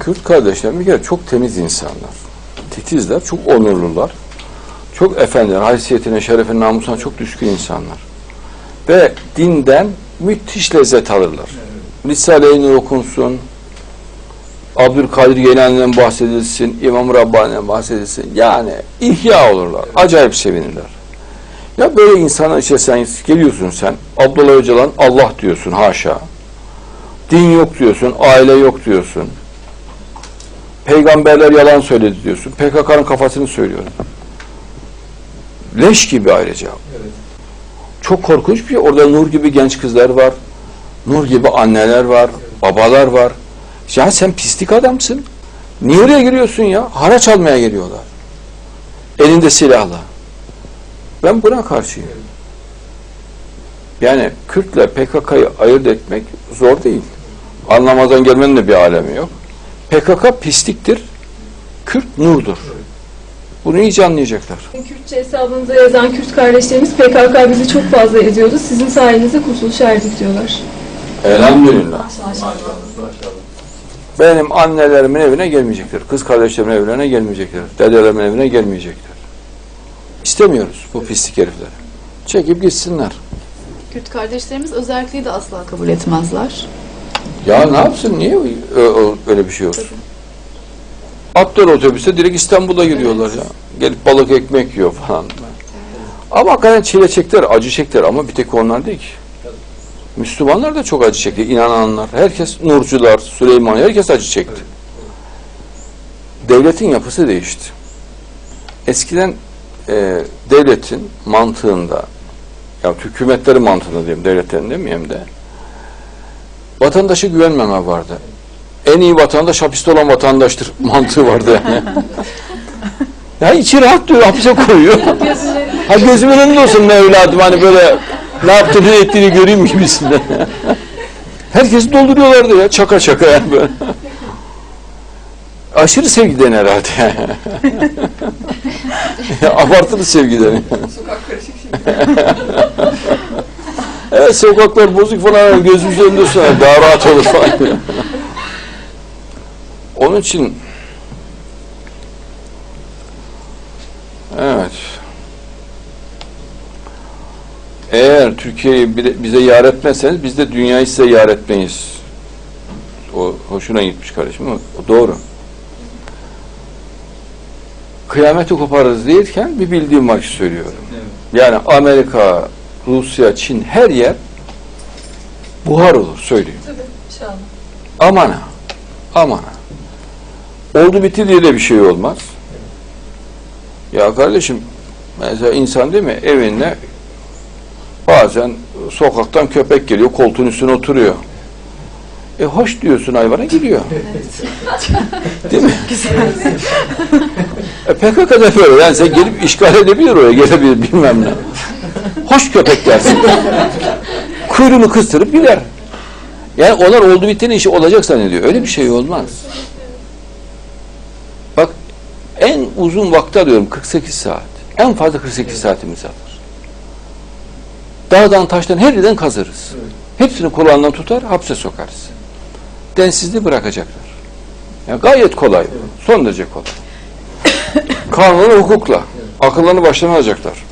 Kürt kardeşlerim bir kere çok temiz insanlar. Titizler, çok onurlular. Çok efendiler, haysiyetine, şerefine, namusuna çok düşkün insanlar. Ve dinden müthiş lezzet alırlar. Risale-i Nur okunsun, Abdülkadir Geylani'den bahsedilsin, İmam Rabbani'den bahsedilsin. Yani ihya olurlar. Acayip sevinirler. Ya böyle insanlar içerisine geliyorsun sen, Abdullah Öcalan Allah diyorsun haşa. Din yok diyorsun, aile yok diyorsun. Peygamberler yalan söyledi diyorsun. PKK'nın kafasını söylüyorum. Leş gibi ayrıca. Çok korkunç bir şey. Orada nur gibi genç kızlar var. Nur gibi anneler var, babalar var. Ya sen pislik adamsın. Niye oraya giriyorsun ya? Haraç almaya geliyorlar. Elinde silahla. Ben buna karşıyım. Yani Kürt'le PKK'yı ayırt etmek zor değil. Anlamazdan gelmenin de bir alemi yok. PKK pisliktir, Kürt nurdur. Bunu iyice anlayacaklar. Kürtçe hesabınıza yazan Kürt kardeşlerimiz PKK bizi çok fazla ediyordu. Sizin sayenizde kurtuluşa erdik diyorlar. Elhamdülillah. Benim annelerimin evine gelmeyecekler. Kız kardeşlerimin evlerine gelmeyecekler. Dedelerimin evine gelmeyecekler. İstemiyoruz bu pislik herifleri. Çekip gitsinler. Kürt kardeşlerimiz özelliği de asla kabul etmezler. Ya ne yapsın? Niye öyle bir şey olsun? Atlar otobüse direkt İstanbul'a giriyorlar ya. Gelip balık ekmek yiyor falan. Ama hakikaten çile çektiler, acı çektiler ama bir tek onlar değil ki. Müslümanlar da çok acı çekti, inananlar. Herkes Nurcular, Süleyman, herkes acı çekti. Devletin yapısı değişti. Eskiden e, devletin mantığında, ya hükümetlerin mantığında diyeyim, devletlerin demeyeyim de, vatandaşa güvenmeme vardı. En iyi vatandaş hapiste olan vatandaştır mantığı vardı yani. ya içi rahat diyor, hapise koyuyor. ha gözümün önünde olsun ne evladım hani böyle ne yaptığını ne ettiğini göreyim gibisinden. Herkesi dolduruyorlardı ya çaka çaka yani böyle. Aşırı sevgiden herhalde. Abartılı sevgiden. Evet sokaklar bozuk falan gözümüzün önünde sonra daha rahat olur falan. Onun için evet eğer Türkiye'yi bize yar etmezseniz biz de dünyayı size yar etmeyiz. O hoşuna gitmiş kardeşim. O doğru. Kıyameti koparırız değilken bir bildiğim var ki söylüyorum. Yani Amerika, Rusya, Çin her yer buhar olur söyleyeyim. İnşallah. Aman ha. Aman ha. Oldu bitti diye de bir şey olmaz. Ya kardeşim mesela insan değil mi evinde bazen sokaktan köpek geliyor koltuğun üstüne oturuyor. E hoş diyorsun hayvana gidiyor. değil mi? e PKK da böyle yani sen gelip işgal edebilir oraya gelebilir bilmem ne. Hoş köpek dersin. Kuyruğunu kıstırıp gider. Yani onlar oldu bittiğini işi olacak zannediyor. Öyle bir şey olmaz. Bak en uzun vakti alıyorum 48 saat. En fazla 48 saatimiz alır. Dağdan taştan her yerden kazırız. Hepsini kulağından tutar, hapse sokarız. Densizliği bırakacaklar. Yani gayet kolay. Son derece kolay. Kanunla, hukukla. Akıllarını başlarına alacaklar.